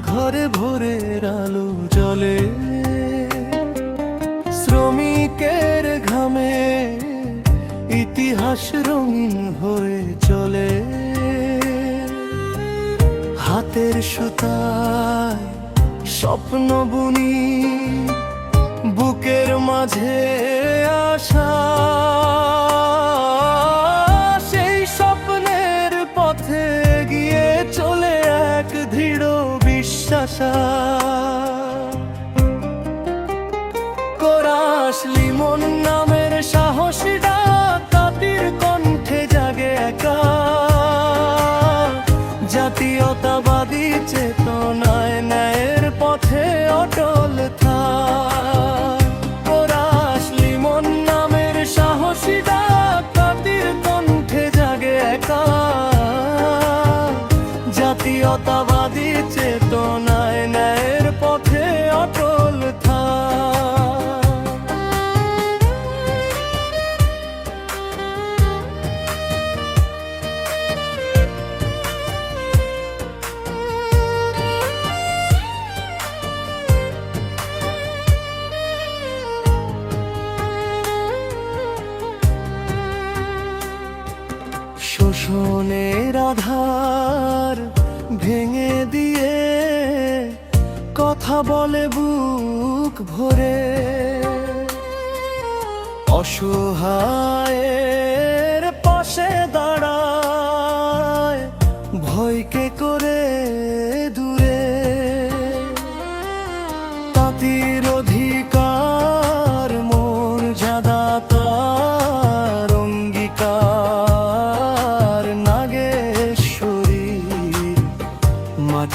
ঘরে ভোরের আলো জলে। শ্রমিকের ঘামে ইতিহাস রঙিন হয়ে চলে। হাতের সুতায় স্বপ্ন বুনি বুকের মাঝে বিশ্বাসা কোরাস লিমন নামের সাহসী আধার ভেঙে দিয়ে কথা বলে বুক ভরে। অসহায়ের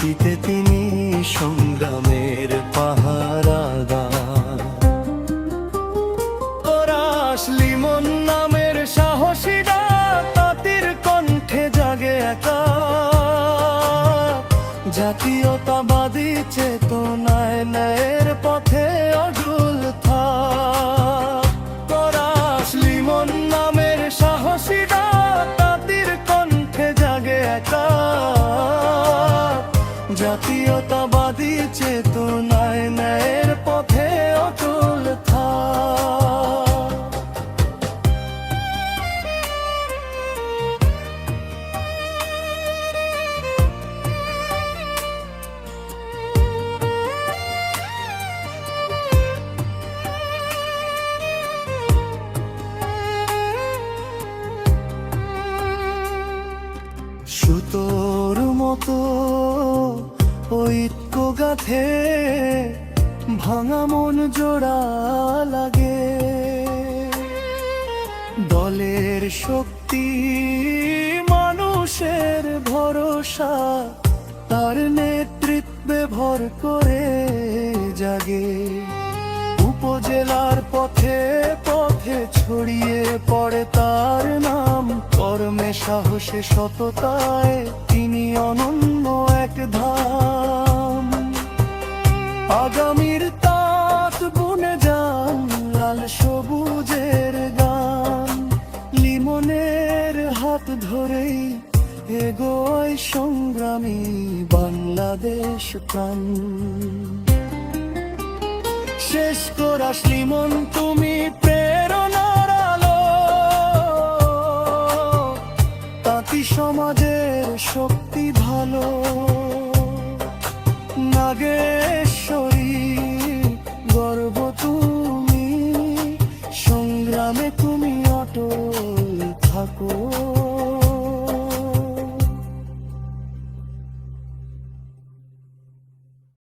মাটিতে তিনি সংগ্রামের পাহারাদার। পরাশ লিমন নামের সাহসী তাঁতির কণ্ঠে জাগে একা। জাতীয়তাবাদী চেতনায় ন্যায়ের পথে অটল থাক। পরাশ লিমন সুতোর মতো ঐক্য গাথে ভাঙা মন জোড়া লাগে। দলের শক্তি, মানুষের ভরসা, তার নেতৃত্বে ভর করে জাগে। উপজেলার পথে পথে ছড়িয়ে পড়ে তার কর্মে সাহসে সততায় তিনি অনন্য এক ধাম। আগামীর তাঁত বুনে যান লাল সবুজের গান। লিমনের হাত ধরেই এগোয় সংগ্রামী বাংলাদেশ প্রাণ। শেষ করা শ্রীমন সমাজের শক্তি ভালো।